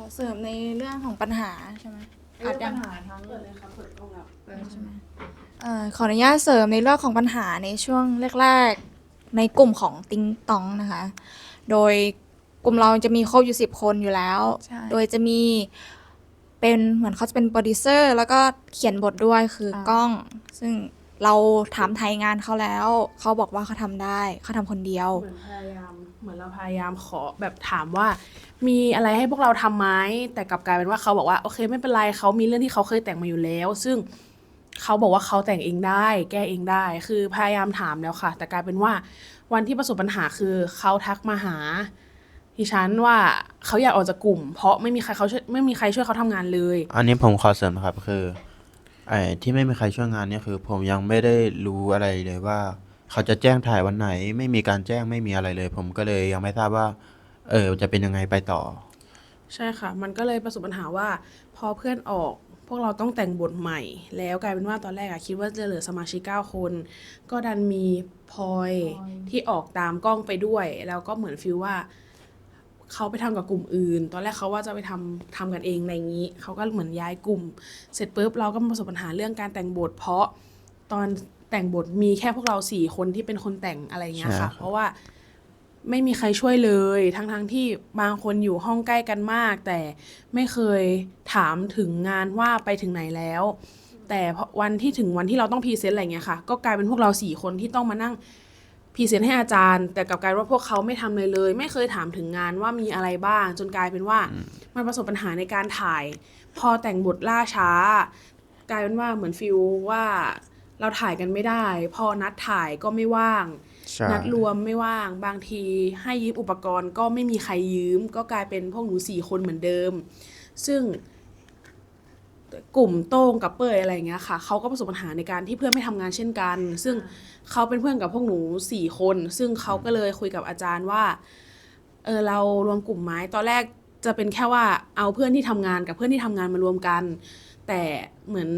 อเสริมในเรื่องของปัญหาใช่ไหมเรื่อาอจงยัปังญหาทั้งเปิดเลยครับเปิดกล้องแล้วใช่ไหมเอ่อขออนุญาตเสริมในเรื่องของปัญหาในช่วงแรกๆในกลุ่มของติงตองนะคะ โดยกลุ่มเราจะมีครบอยู่สิบคนอยู่แล้วใช่โดยจะมีเป็นเหมือนเขาจะเป็นโปรดิวเซอร์แล้วก็เขียนบทด้วยคืออากล้อง ซึ่ง เราถามไทยงานเขาแล้ว เขาบอกว่าเขาทำได้เขาทำคนเดียว เหมือนพยายามเหมือนเราพยายามขอแบบถามว่า มีอะไรให้พวกเราทำไหมแต่กลับกลายเป็นว่าเขาบอกว่าโอเคไม่เป็นไรเขามีเรื่องที่เขาเคยแต่งมาอยู่แล้ว ซึ่งเขาบอกว่าเขาแต่งเองได้ แก้เองได้ คือพยายามถามแล้วค่ะ แต่กลายเป็นว่าวันที่ประสบปัญหาคือเขาทักมาหาดิฉันว่าเขาอยากออกจากกลุ่ม เพราะไม่มีใครเขาช่วยไม่มีใครช่วยเขาทำงานเลย อันนี้ผมขอเสริมนะครับคือ ไอ้ที่ไม่มีใครช่วยงานเนี่ยคือ ผมยังไม่ได้รู้อะไรเลยว่า เขาจะแจ้งถ่ายวันไหน ไม่มีการแจ้งไม่มีอะไรเลย ผมก็เลยยังไม่ทราบว่า เออจะเป็นยังไงไปต่อ ใช่ค่ะ มันก็เลยประสบปัญหาว่า พอเพื่อนออกพวกเราต้องแต่งบทใหม่ แล้วกลายเป็นว่าตอนแรกอะคิดว่าจะเหลือสมาชิก 9 คน ก็ดันมีพลอยที่ออกตามกล้องไปด้วย แล้วก็เหมือนฟิลว่า เขาไปทำกับกลุ่มอื่น ตอนแรกเขาว่าจะไปทำทำกันเองในนี้ เขาก็เหมือนย้ายกลุ่ม เสร็จปุ๊บเราก็มาประสบปัญหาเรื่องการแต่งบท เพราะตอนแต่งบทมีแค่พวกเราสี่คนที่เป็นคนแต่งอะไรอย่างเงี้ยใช่ครัค่ะบเพราะว่าไม่มีใครช่วยเลย ทั้งๆทที่บางคนอยู่ห้องใกล้กันมาก แต่ไม่เคยถามถึงงานว่าไปถึงไหนแล้ว แต่พอวันที่ถึงวันที่เราต้องพรีเซนต์อะไรเงี้ยค่ะ ก็กลายเป็นพวกเราสี่คนที่ต้องมานั่งพ รีเซนต์ให้อาจารย์ แต่กลับกลายว่าพวกเขาไม่ทำเลยเลย ไม่เคยถามถึงงานว่ามีอะไรบ้าง จนกลายเป็นว่ามันประสบปัญหาในการถ่าย พอแต่งบทล่าช้า กลายเป็นว่าเหมือนฟิลว่าเราถ่ายกันไม่ได้ พอนัดถ่ายก็ไม่ว่างใช่นัดรวมไม่ว่าง บางทีให้ยืมอุปกรณ์ก็ไม่มีใครยืม ก็กลายเป็นพวกหนูสี่คนเหมือนเดิม ซึ่ง กลุ่มโต้งกับเป้ยอะไรอย่างเงี้ยค่ะเขาก็ประสบปัญหาในการที่เพื่อนไม่ทำงานเช่นกัน ซึ่งเขาเป็นเพื่อนกับพวกหนูสี่คน ซึ่งเขาก็เลยคุยกับอาจารย์ว่าเออเรารวมกลุ่มไหมตอนแรกจะเป็นแค่ว่าเอาเพื่อนที่ทำงานกับเพื่อนที่ทำงานมารวมกัน แต่เหมือน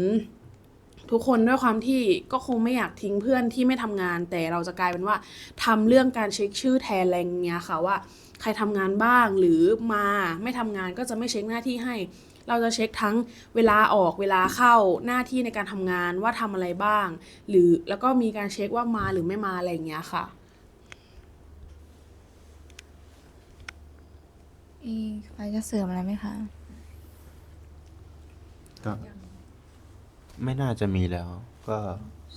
ทุกคนด้วยความที่ก็คงไม่อยากทิ้งเพื่อนที่ไม่ทำงาน แต่เราจะกลายเป็นว่าทำเรื่องการเช็คชื่อแทนอะไรเงี้ยค่ะว่า ใครทำงานบ้างหรือมาไม่ทำงานก็จะไม่เช็คหน้าที่ให้ เราจะเช็คทั้งเวลาออกเวลาเข้าหน้าที่ในการทำงานว่าทำอะไรบ้าง หรือแล้วก็มีการเช็คว่ามาหรือไม่มาอะไรอย่างเงี้ยค่ะ อีกใครจะเสริมอะไรไหมคะ ก็ไม่น่าจะมีแล้ว ก็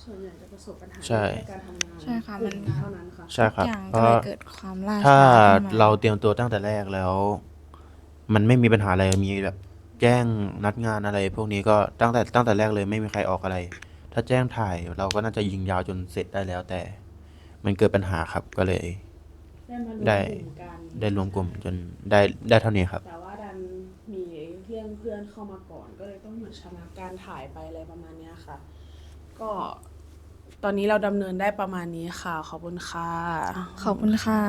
ส่วนใหญ่จะประสบปัญหาใช่ ในการทำงานใช่ค่ะมัน เท่านั้นค่ะ ใช่ครับ อย่างเพก็ราะเลยเกิดความล่าช้าถ้าขึ้นมาเราเตรียมตัวตั้งแต่แรกแล้ว มันไม่มีปัญหาอะไรมีแบบ แจ้งนัดงานอะไร พวกนี้ก็ตั้งแต่ตั้งแต่แรกเลยไม่มีใครออกอะไร ถ้าแจ้งถ่ายเราก็น่าจะยิงยาวจนเสร็จได้แล้วแต่ มันเกิดปัญหาครับก็เลย ได้มารวมได้กลุ่มกันได้รวมกลุ่มจนได้ได้เท่านี้ครับ แต่ว่าดันมีเรื่องเพื่อนเข้ามาก่อน ก็เลยต้องเหมือนชะงักการถ่ายไปอะไรประมาณเนี้ยค่ะ ก็ตอนนี้เราดำเนินได้ประมาณนี้ค่ะ ขอบคุณค่ะ ขอบคุณค่ะ